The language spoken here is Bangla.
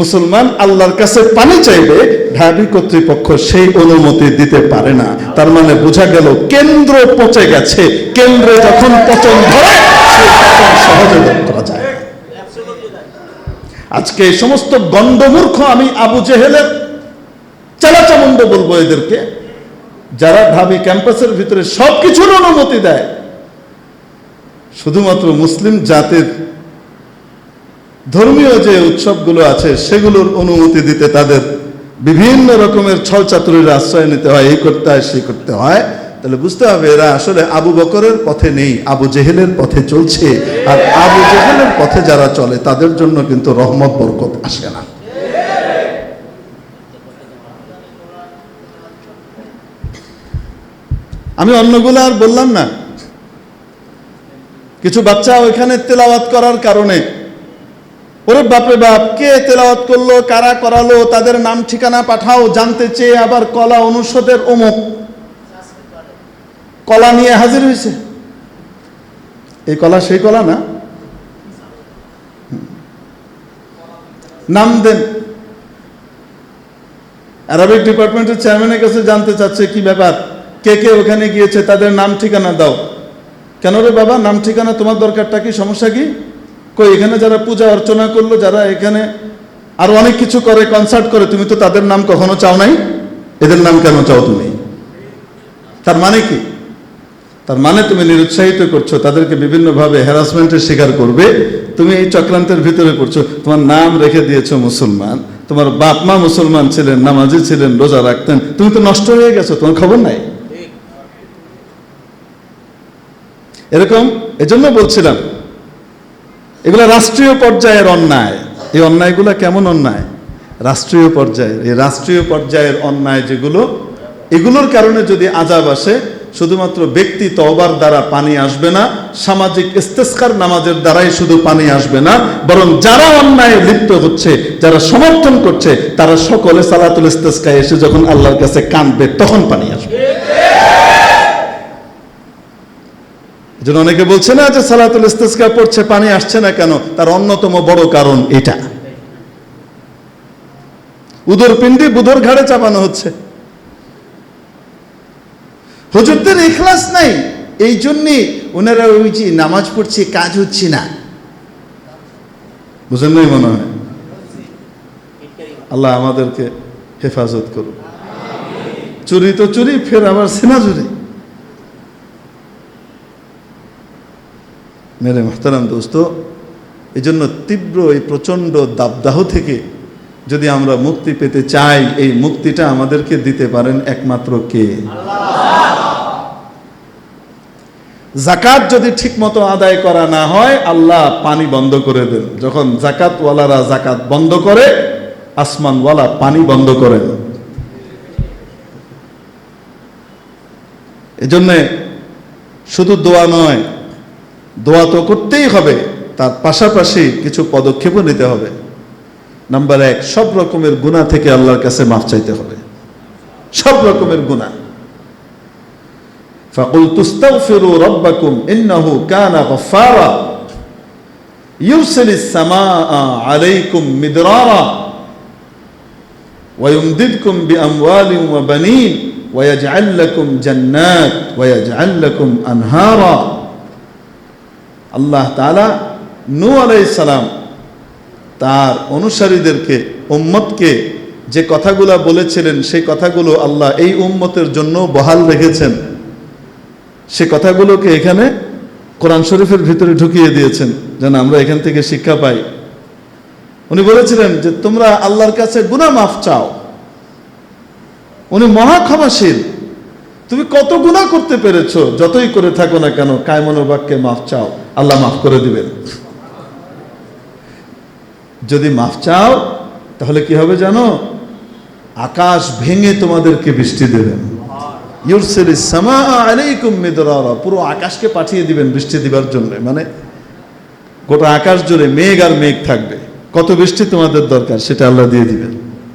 মুসলমান আল্লাহর কাছে পানি চাইবে, ঢাবি কর্তৃপক্ষ সেই অনুমতি দিতে পারে না। তার মানে বোঝা গেল, কেন্দ্র পচে গেছে। কেন্দ্রে যখন পচন ধরে, সেই সহজে করা যায়। আজকে এই সমস্ত গণ্ডমূর্খ আমি আবু জেহেলের চালাচামুন্ড বলব এদেরকে। যারা ঢাবি ক্যাম্পাসের ভিতরে সবকিছুর অনুমতি দেয়, শুধুমাত্র মুসলিম জাতির ধর্মীয় যে উৎসবগুলো আছে, সেগুলোর অনুমতি দিতে তাদের বিভিন্ন রকমের ছল চাতুরির আশ্রয় নিতে হয়, এই করতে হয়, সেই করতে হয়। তাহলে বুঝতে হবে এরা আসলে আবু বকরের পথে নেই, আবু জেহেলের পথে চলছে। আর আবু জেহেলের পথে যারা চলে, তাদের জন্য কিন্তু রহমত, বরকত আসে না। আমি অন্যগুলো আর বললাম না। কিছু বাচ্চা ওইখানে তেলাওয়াত করার কারণে ওরে বাপরে বাপ, কে তেলাওয়াত করল, কারা করালো, তাদের নাম, ঠিকানা পাঠাও, জানতে চেয়ে আবার কলা অনুষদের অমুক। কলা নিয়ে হাজির হয়েছে? এই কলা সেই কলা না? নাম দেন। অ্যারাবিক ডিপার্টমেন্টের চেয়ারম্যানের কাছে জানতে চাচ্ছে কি ব্যাপার? কে কে ওখানে গিয়েছে, তাদের নাম, ঠিকানা দাও। কেন রে বাবা, নাম, ঠিকানা তোমার দরকারটা কি, সমস্যা কি? কই এখানে যারা পূজা অর্চনা করল যারা এখানে আর অনেক কিছু করে কনসার্ট করে তুমি তো তাদের নাম কখনো চাও নাই? এদের নাম কেন চাও তুমি? তার মানে কি? তার মানে তুমি নিরুৎসাহিত করছ তাদেরকে বিভিন্নভাবে হ্যারাসমেন্টের শিকার করবে তুমি এই চক্রান্তের ভিতরে পড়ছো। তোমার নাম রেখে দিয়েছ মুসলমান তোমার বাপ মা মুসলমান ছিলেন নামাজি ছিলেন রোজা রাখতেন তুমি তো নষ্ট হয়ে গেছো তোমার খবর নাই? এরকম এজন্য বলছিলাম এগুলো রাষ্ট্রীয় পর্যায়ের অন্যায়। এই অন্যায়গুলো কেমন অন্যায়? রাষ্ট্রীয় পর্যায়ের। এই রাষ্ট্রীয় পর্যায়ের অন্যায় যেগুলো, এগুলোর কারণে যদি আজাব আসে, শুধুমাত্র ব্যক্তি তওবার দ্বারা পানি আসবে না, সামাজিক ইস্তেস্কার নামাজের দ্বারাই শুধু পানি আসবে না, বরং যারা অন্যায় লিপ্ত হচ্ছে, যারা সমর্থন করছে, তারা সকলে সালাতুল ইস্তেস্কায় এসে যখন আল্লাহর কাছে কাঁদবে, তখন পানি আসবে। যেন অনেকে বলছে না যে সালাতুল ইস্তেসকা পড়ছে, পানি আসছে না কেন? তার অন্যতম বড় কারণ এটা। উদর পিণ্ডি বুধর ঘাড়ে চাপানো হচ্ছে। হুজুরদের ইখলাস নাই। এই জন্যে ওনারা ওই যে নামাজ পড়ছে, কাজ হচ্ছে না। বুঝেন নাই মনে হয়? আল্লাহ আমাদেরকে হেফাজত করুন চুরি তো চুরি, ফের আবার সেনা চুরি। মেরে মোহতারাম দোস্ত এই জন্য তীব্র এই প্রচণ্ড দাবদাহ থেকে যদি আমরা মুক্তি পেতে চাই, এই মুক্তিটা আমাদেরকে দিতে পারেন একমাত্র কে? জাকাত যদি ঠিকমতো আদায় করা না হয়, আল্লাহ পানি বন্ধ করে দেন। যখন জাকাতওয়ালারা জাকাত বন্ধ করে, আসমানওয়ালা পানি বন্ধ করেন। এজন্যে শুধু দোয়া নয় দোয়া তো করতেই হবে তার পাশাপাশি কিছু পদক্ষেপও নিতে হবে নাম্বার এক সব রকমের গুণা থেকে আল্লাহর কাছে মাফ চাইতে হবে সব রকমের গুণা فقلت استغفروا ربكم إنه كان غفارا يرسل السماء عليكم مدرارا ويمددكم بأموال وبنين ويجعل لكم جنات ويجعل لكم أنهارا আল্লাহ তালা নু আলাইসালাম তার অনুসারীদেরকে, উম্মতকে যে কথাগুলো বলেছিলেন, সেই কথাগুলো আল্লাহ এই উম্মতের জন্য বহাল রেখেছেন। সে কথাগুলোকে এখানে কোরআন শরীফের ভিতরে ঢুকিয়ে দিয়েছেন, যেন আমরা এখান থেকে শিক্ষা পাই। উনি বলেছিলেন যে, তোমরা আল্লাহর কাছে গুনাহ মাফ চাও। উনি মহা ক্ষমাশীল। তুমি কত গুণা করতে পেরেছ, যতই করে থাকো না কেন কায়মন বাক্যে মাফ চাও। আল্লাহ মাফ করে দিবেন। যদি মাফ চাও, তাহলে কি হবে জানো? আকাশ ভেঙে তোমাদেরকে বৃষ্টি দেবেন। মিদরারা, পুরো আকাশকে পাঠিয়ে দিবেন বৃষ্টি দিবার জন্য। মানে গোটা আকাশ জুড়ে মেঘ আর মেঘ থাকবে। কত বৃষ্টি তোমাদের দরকার, সেটা আল্লাহ দিয়ে দিবেন।